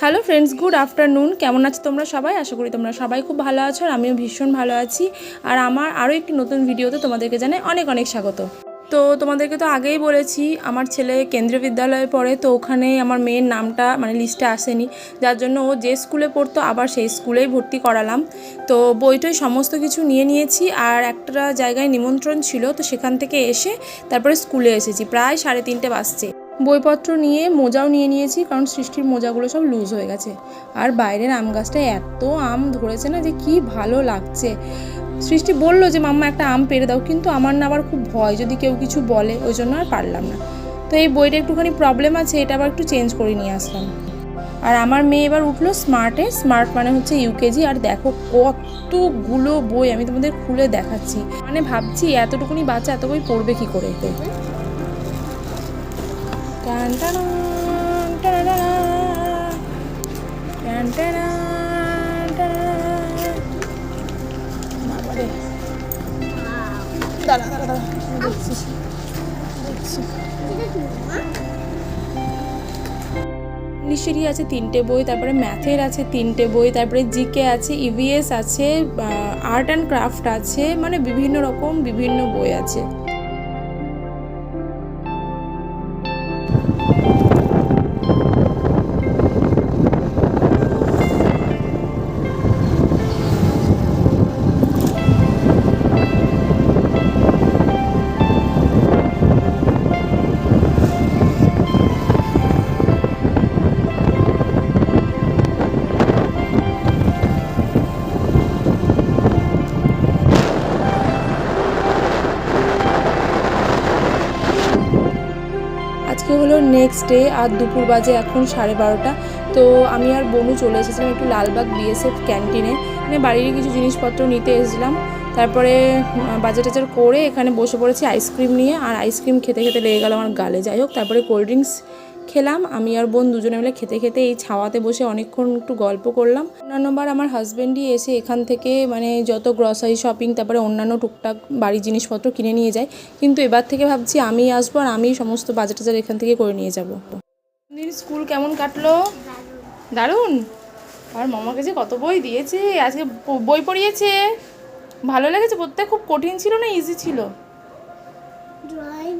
Hello friends good afternoon কেমন আছো তোমরা সবাই? আশা করি তোমরা সবাই খুব ভালো আছো আর আমিও ভীষণ ভালো আছি। আর আমার আরও একটি নতুন ভিডিওতে তোমাদেরকে জানাই অনেক অনেক স্বাগত। তো তোমাদেরকে তো আগেই বলেছি, আমার ছেলে কেন্দ্রীয় বিদ্যালয়ে পড়ে, তো ওখানে আমার মেয়ের নামটা মানে লিস্টে আসেনি। যার জন্য ও যে স্কুলে পড়তো, আবার সেই স্কুলেই ভর্তি করালাম। তো বইটই সমস্ত কিছু নিয়ে নিয়েছি আর একটা জায়গায় নিমন্ত্রণ ছিল, তো সেখান থেকে এসে তারপরে স্কুলে এসেছি। প্রায় সাড়ে তিনটে বাজছে। বইপত্র নিয়ে মোজাও নিয়ে নিয়েছি, কারণ সৃষ্টির মোজাগুলো সব লুজ হয়ে গেছে। আর বাইরের আম গাছটায় এত আম ধরেছে না যে কি ভালো লাগছে। সৃষ্টি বলল যে, মাম্মা, একটা আম পেরে দাও। কিন্তু আমার না আবার খুব ভয়, যদি কেউ কিছু বলে, ওই জন্য আর পারলাম না। তো এই বইটা একটুখানি প্রবলেম আছে, এটা আবার একটু চেঞ্জ করে নিয়ে আসলাম। আর আমার মেয়ে এবার উঠল স্মার্টে স্মার্ট মানে হচ্ছে ইউকেজি আর দেখো কতগুলো বই আমি তোমাদের খুলে দেখাচ্ছি। মানে ভাবছি, এতটুকুনি বাচ্চা এত বই পড়বে কি করে? দেখছি ইংলিশেরই আছে তিনটে বই, তারপরে ম্যাথের আছে তিনটে বই, তারপরে জিকে আছে ইভিএস আছে আর্ট অ্যান্ড ক্রাফট আছে মানে বিভিন্ন রকম বিভিন্ন বই আছে। হলো নেক্সট ডে আর দুপুর বাজে এখন সাড়ে বারোটা। তো আমি আর বনু চলে এসেছিলাম একটু লালবাগ বিএসএফ ক্যান্টিনে মানে বাড়ির কিছু জিনিসপত্র নিতে এসেছিলাম। তারপরে বাজার টাজার করে এখানে বসে পড়েছি আইসক্রিম নিয়ে। আর আইসক্রিম খেতে খেতে লেগে গেল আমার গালে। যাই হোক, তারপরে কোল্ড ড্রিঙ্কস খেলাম। আমি আর বোন দুজনে মিলে খেতে খেতে এই ছাওয়াতে বসে অনেকক্ষণ একটু গল্প করলাম। অন্যান্যবার আমার হাজব্যান্ডই এসে এখান থেকে মানে যত গ্রসারি শপিং তারপরে অন্যান্য টুকটাক বাড়ির জিনিসপত্র কিনে নিয়ে যায়। কিন্তু এবার থেকে ভাবছি আমি আসব আর আমি সমস্ত বাজার টাজার এখান থেকে করে নিয়ে যাব। দিন স্কুল কেমন কাটলো? দারুণ। আর মামাকে যে কত বই দিয়েছে? আজকে বই পড়িয়েছে। ভালো লেগেছে? পড়তে খুব কঠিন ছিল না? ইজি ছিল? ড্রয়িং